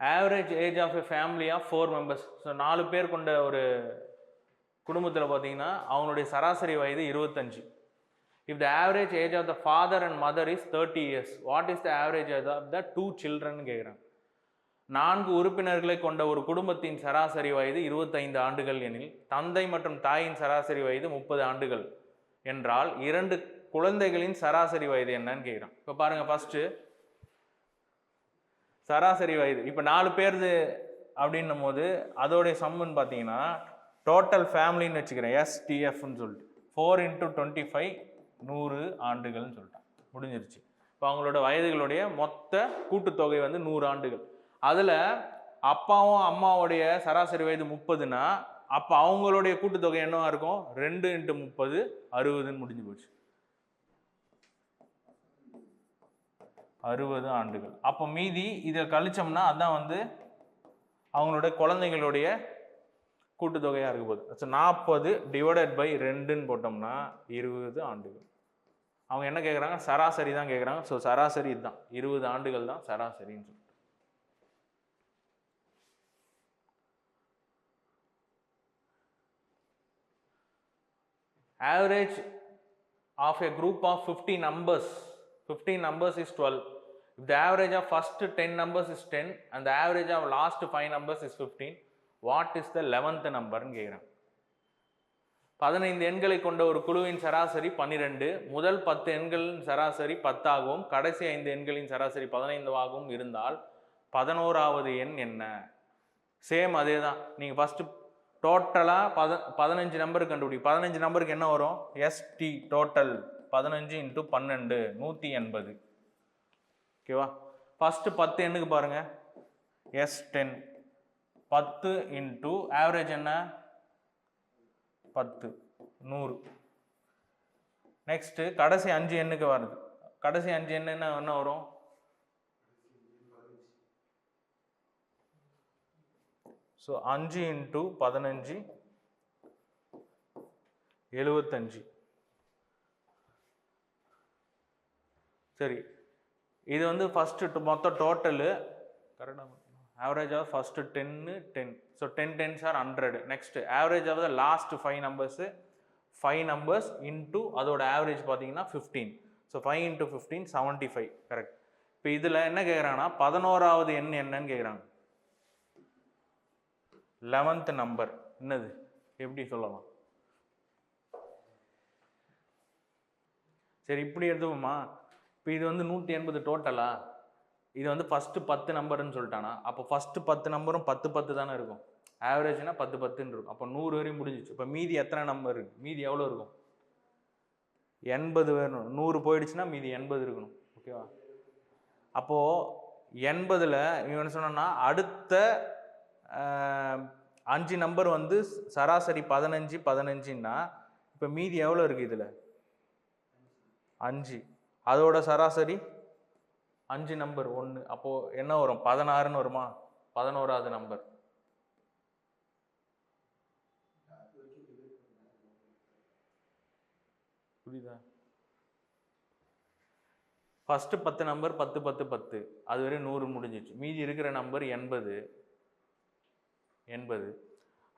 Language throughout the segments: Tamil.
Average age of a family of four members so நாலு பேர் கொண்ட ஒரு குடும்பத்தில் பார்த்தீங்கன்னா அவங்களுடைய சராசரி வயது இருபத்தஞ்சு. If the average age of the father and mother is thirty years what is the average age of the two children கேட்குறாங்க நான்கு உறுப்பினர்களை கொண்ட ஒரு குடும்பத்தின் சராசரி வயது இருபத்தைந்து ஆண்டுகள் எனில் தந்தை மற்றும் தாயின் சராசரி வயது முப்பது ஆண்டுகள் என்றால் இரண்டு குழந்தைகளின் சராசரி வயது என்னன்னு கேட்குறான் இப்போ பாருங்கள் ஃபஸ்ட்டு சராசரி வயது. இப்போ நாலு பேருது அப்படின்னும் போது அதோடைய சம்முன்னு பார்த்தீங்கன்னா டோட்டல் ஃபேமிலின்னு வச்சுக்கிறேன். எஸ்டிஎஃப்னு சொல்லிட்டு. ஃபோர் இன்ட்டு டுவெண்ட்டி ஃபைவ் நூறு ஆண்டுகள்னு சொல்லிட்டான். முடிஞ்சிருச்சு. இப்போ அவங்களோட வயதுகளுடைய மொத்த கூட்டுத்தொகை வந்து நூறு ஆண்டுகள். அதில் அப்பாவும் அம்மாவுடைய சராசரி வயது முப்பதுன்னா அப்போ அவங்களுடைய கூட்டுத்தொகை என்னவா இருக்கும்? ரெண்டு இன்ட்டு முப்பது அறுபதுன்னு முடிஞ்சு போச்சு. அறுபது ஆண்டுகள். அப்போ மீதி இதை கழிச்சோம்னா அதான் வந்து அவங்களோட குழந்தைங்களுடைய கூட்டுத்தொகையாக இருக்க போகுது. ஸோ நாற்பது டிவைடட் பை ரெண்டுன்னு போட்டோம்னா இருபது ஆண்டுகள். அவங்க என்ன கேட்குறாங்க சராசரி தான் கேட்குறாங்க ஸோ சராசரி இதுதான். இருபது ஆண்டுகள் தான் சராசரின்னு சொல்லிட்டு average of a group of fifty numbers fifty numbers is twelve if the average of first 10 numbers is 10 and the average of last 5 numbers is 15 what is the 11th number ன்னு கேட்குறேன் பதினைந்து எண்களை கொண்ட ஒரு குழுவின் சராசரி பன்னிரெண்டு. முதல் பத்து எண்களின் சராசரி பத்தாகவும் கடைசி ஐந்து எண்களின் சராசரி பதினைந்தாகவும் இருந்தால் பதினோராவது எண் என்ன? சேம் அதே தான் நீங்கள் ஃபஸ்ட்டு டோட்டலாக பத பதினஞ்சு நம்பருக்கு கண்டுபிடி. பதினஞ்சு நம்பருக்கு என்ன வரும்? எஸ்டி டோட்டல் பதினஞ்சு இன்ட்டு பன்னெண்டு. நூற்றி எண்பது. ஓகேவா? ஃபஸ்ட்டு பத்து எண்ணுக்கு பாருங்கள் எஸ் டென் பத்து இன்ட்டு ஆவரேஜ் என்ன? பத்து. நூறு. நெக்ஸ்ட்டு கடைசி அஞ்சு எண்ணுக்கு வருது. கடைசி அஞ்சு எண்ணு என்ன வரும்? ஸோ அஞ்சு இன்ட்டு பதினஞ்சு எழுபத்தஞ்சு சரி. இது வந்து ஃபஸ்ட்டு மொத்தம் டோட்டலு கரெக்டாக average of first ten ten so ten tens are hundred next average of the last five numbers five numbers into அதோட ஆவரேஜ் பார்த்தீங்கன்னா fifteen so five into fifteen seventy five correct இப்போ இதில் என்ன கேட்குறாங்கன்னா பதினோராவது எண் என்னன்னு கேட்குறாங்க லெவன்த் நம்பர் என்னது? எப்படி சொல்லலாம்? சரி இப்படி எடுத்துப்போமா? இப்போ இது வந்து நூற்றி எண்பது டோட்டலா இது வந்து ஃபஸ்ட்டு பத்து நம்பர்னு சொல்லிட்டானா? அப்போ ஃபஸ்ட்டு பத்து நம்பரும் பத்து பத்து தானே இருக்கும். ஆவரேஜ்னா பத்து பத்துன்னு இருக்கும். அப்போ நூறு வரையும் முடிஞ்சிச்சு. இப்போ மீதி எத்தனை நம்பர் இருக்கு? மீதி எவ்வளோ இருக்கும்? எண்பது வேணும் நூறு போயிடுச்சுன்னா மீதி எண்பது இருக்கணும். ஓகேவா அப்போது எண்பதில் இவன் சொன்னா அடுத்த அஞ்சு நம்பர் வந்து சராசரி பதினஞ்சு பதினஞ்சுன்னா இப்போ மீதி எவ்வளோ இருக்குது இதில்? அஞ்சு. அதோட சராசரி அஞ்சு நம்பர் ஒன்று அப்போது என்ன வரும்? பதினாறுன்னு வருமா? பதினோராவது நம்பர் புரியுதா? ஃபஸ்ட்டு பத்து நம்பர் பத்து பத்து பத்து. அது வரையும் நூறு முடிஞ்சிச்சு. மீதி இருக்கிற நம்பர் எண்பது. எண்பது.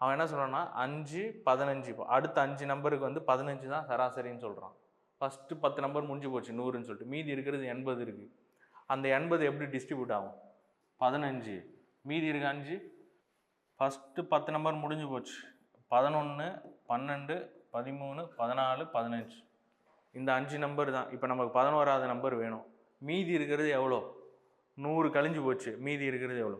அவன் என்ன சொல்கிறான்னா அஞ்சு பதினஞ்சு. அடுத்த அஞ்சு நம்பருக்கு வந்து பதினஞ்சு தான் சராசரின்னு சொல்கிறான் ஃபஸ்ட்டு பத்து நம்பர் முடிஞ்சு போச்சு நூறுன்னு சொல்லிட்டு. மீதி இருக்கிறது எண்பது இருக்குது அந்த எண்பது எப்படி டிஸ்ட்ரிபியூட் ஆகும்? பதினஞ்சு. மீதி இருக்க அஞ்சு ஃபஸ்ட்டு பத்து நம்பர் முடிஞ்சு போச்சு. பதினொன்று பன்னெண்டு பதிமூணு பதினாலு பதினஞ்சு. இந்த அஞ்சு நம்பர் தான். இப்போ நமக்கு பதினோராவது நம்பர் வேணும். மீதி இருக்கிறது எவ்வளோ? நூறு கழிஞ்சு போச்சு. மீதி இருக்கிறது எவ்வளோ?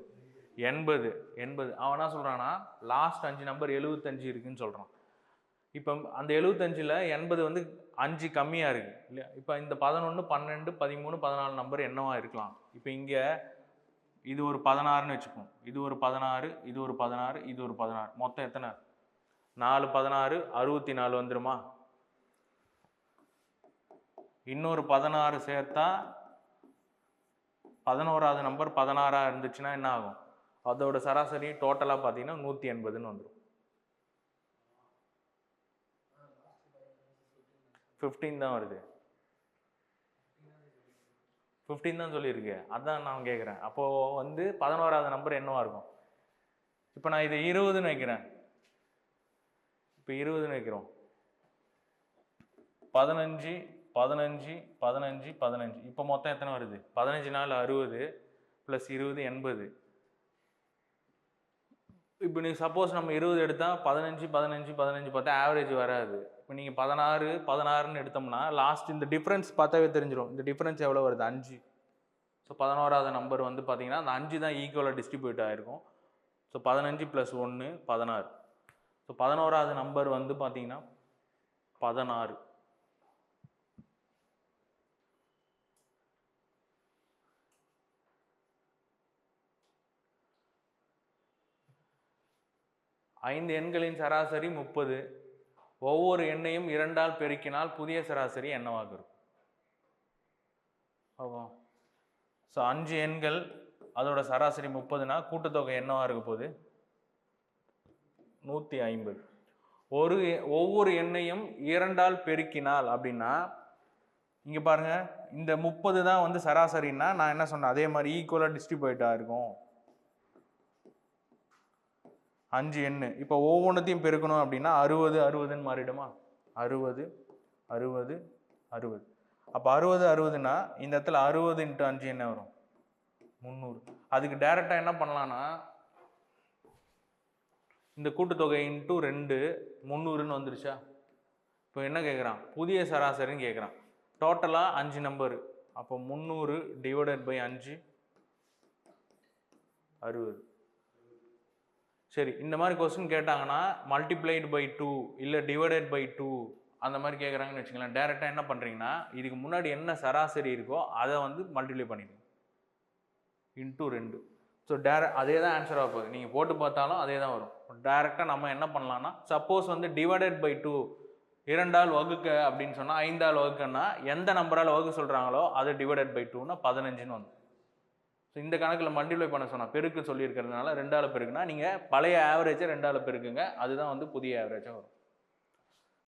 எண்பது. எண்பது. அவன் என்ன சொல்கிறான்னா லாஸ்ட் அஞ்சு நம்பர் எழுபத்தஞ்சு இருக்குன்னு சொல்கிறான் இப்போ அந்த எழுபத்தஞ்சில் எண்பது வந்து அஞ்சு கம்மியாக இருக்குது இல்லையா? இப்போ இந்த பதினொன்று பன்னெண்டு பதிமூணு பதினாலு நம்பர் என்னவா இருக்கலாம்? இப்போ இங்கே இது ஒரு பதினாறுன்னு வச்சுப்போம். இது ஒரு பதினாறு இது ஒரு பதினாறு இது ஒரு பதினாறு. மொத்தம் எத்தனை? நாலு பதினாறு அறுபத்தி நாலு வந்துருமா? இன்னொரு பதினாறு சேர்த்தா பதினோராவது நம்பர் பதினாறாக இருந்துச்சுன்னா என்ன ஆகும்? அதோட சராசரி டோட்டலாக பார்த்தீங்கன்னா நூற்றி எண்பதுன்னு வந்துடும் ஃபிஃப்டீன் தான் வருது. ஃபிஃப்டீன் தான் சொல்லியிருக்கு. அதான் நான் கேட்குறேன் அப்போது வந்து பதினோராவது நம்பர் என்னவாக இருக்கும்? இப்போ நான் இதை இருபதுன்னு வைக்கிறேன். இப்போ இருபதுன்னு வைக்கிறோம். பதினஞ்சு பதினஞ்சு பதினஞ்சு பதினஞ்சு. இப்போ மொத்தம் எத்தனை வருது? பதினஞ்சு நாள் அறுபது ப்ளஸ் இருபது எண்பது. இப்போ நீங்கள் சப்போஸ் நம்ம இருபது எடுத்தால் பதினஞ்சு பதினஞ்சு பதினஞ்சு பார்த்தா ஆவரேஜ் வராது. இப்போ நீங்கள் பதினாறு பதினாறுன்னு எடுத்தோம்னா லாஸ்ட் இந்த டிஃப்ரென்ஸ் பார்த்தாவே தெரிஞ்சிடும் இந்த டிஃப்ரென்ஸ் எவ்வளோ வருது? அஞ்சு. ஸோ பதினோராவது நம்பர் வந்து பார்த்தீங்கன்னா அந்த அஞ்சு தான் ஈக்குவலாக டிஸ்ட்ரிபியூட் ஆகிருக்கும் ஸோ பதினஞ்சு ப்ளஸ் ஒன்று பதினாறு. ஸோ பதினோராவது நம்பர் வந்து பார்த்தீங்கன்னா பதினாறு. ஐந்து எண்களின் சராசரி முப்பது. ஒவ்வொரு எண்ணையும் இரண்டால் பெருக்கினால் புதிய சராசரி என்னவாக இருக்கும்? ஆமாம் ஸோ அஞ்சு எண்கள் அதோட சராசரி முப்பதுனா கூட்டுத்தொகை என்னவாக இருக்க போகுது? நூற்றி ஐம்பது. ஒரு எ- ஒவ்வொரு எண்ணையும் இரண்டால் பெருக்கினால் அப்படின்னா இங்கே பாருங்க இந்த முப்பது தான் வந்து சராசரின்னா நான் என்ன சொன்னேன் அதே மாதிரி ஈக்குவலாக டிஸ்ட்ரிபியூட்டாக இருக்கும். அஞ்சு எண்ணு. இப்போ ஒவ்வொன்றத்தையும் பெருக்கணும் அப்படின்னா அறுபது அறுபதுன்னு மாறிடுமா? அறுபது அறுபது அறுபது. அப்போ அறுபது அறுபதுன்னா இந்த இடத்துல அறுபது இன்ட்டு அஞ்சு என்ன வரும்? முந்நூறு. அதுக்கு டைரெக்டாக என்ன பண்ணலான்னா இந்த கூட்டுத்தொகை இன்ட்டு ரெண்டு முந்நூறுன்னு வந்துருச்சா? இப்போ என்ன கேட்குறான் புதிய சராசரின்னு கேட்குறான் டோட்டலாக அஞ்சு நம்பரு அப்போ முந்நூறு டிவைடட் பை அஞ்சு அறுபது. சரி இந்த மாதிரி கொஸ்டின் கேட்டாங்கன்னா மல்டிப்ளைடு பை டூ இல்லை டிவைடட் பை டூ அந்த மாதிரி கேட்குறாங்கன்னு வச்சுக்கலாம் டேரெக்டாக என்ன பண்ணுறீங்கன்னா இதுக்கு முன்னாடி என்ன சராசரி இருக்கோ அதை வந்து மல்டிப்ளை பண்ணிடுங்க. இன்ட்டு ரெண்டு. ஸோ டேர அதே தான் ஆன்சர் ஆக போகுது. நீங்கள் போட்டு பார்த்தாலும் அதே தான் வரும் டேரெக்டாக நம்ம என்ன பண்ணலான்னா சப்போஸ் வந்து டிவைடட் பை டூ இரண்டால் வகுக்க அப்படின்னு சொன்னால் ஐந்தால் வகுக்கன்னா எந்த நம்பரால் வகுக்க சொல்கிறாங்களோ அது டிவைடட் பை டூன்னா பதினஞ்சுன்னு வந்து ஸோ இந்த கணக்கில் மல்டிப்ளை பண்ண சொன்னால் பெருக்கு சொல்லியிருக்கிறதுனால ரெண்டால் பெருக்குனா நீங்கள் பழைய ஆவரேஜை ரெண்டால் பெருக்குங்க. அதுதான் வந்து புதிய ஆவரேஜாக வரும்.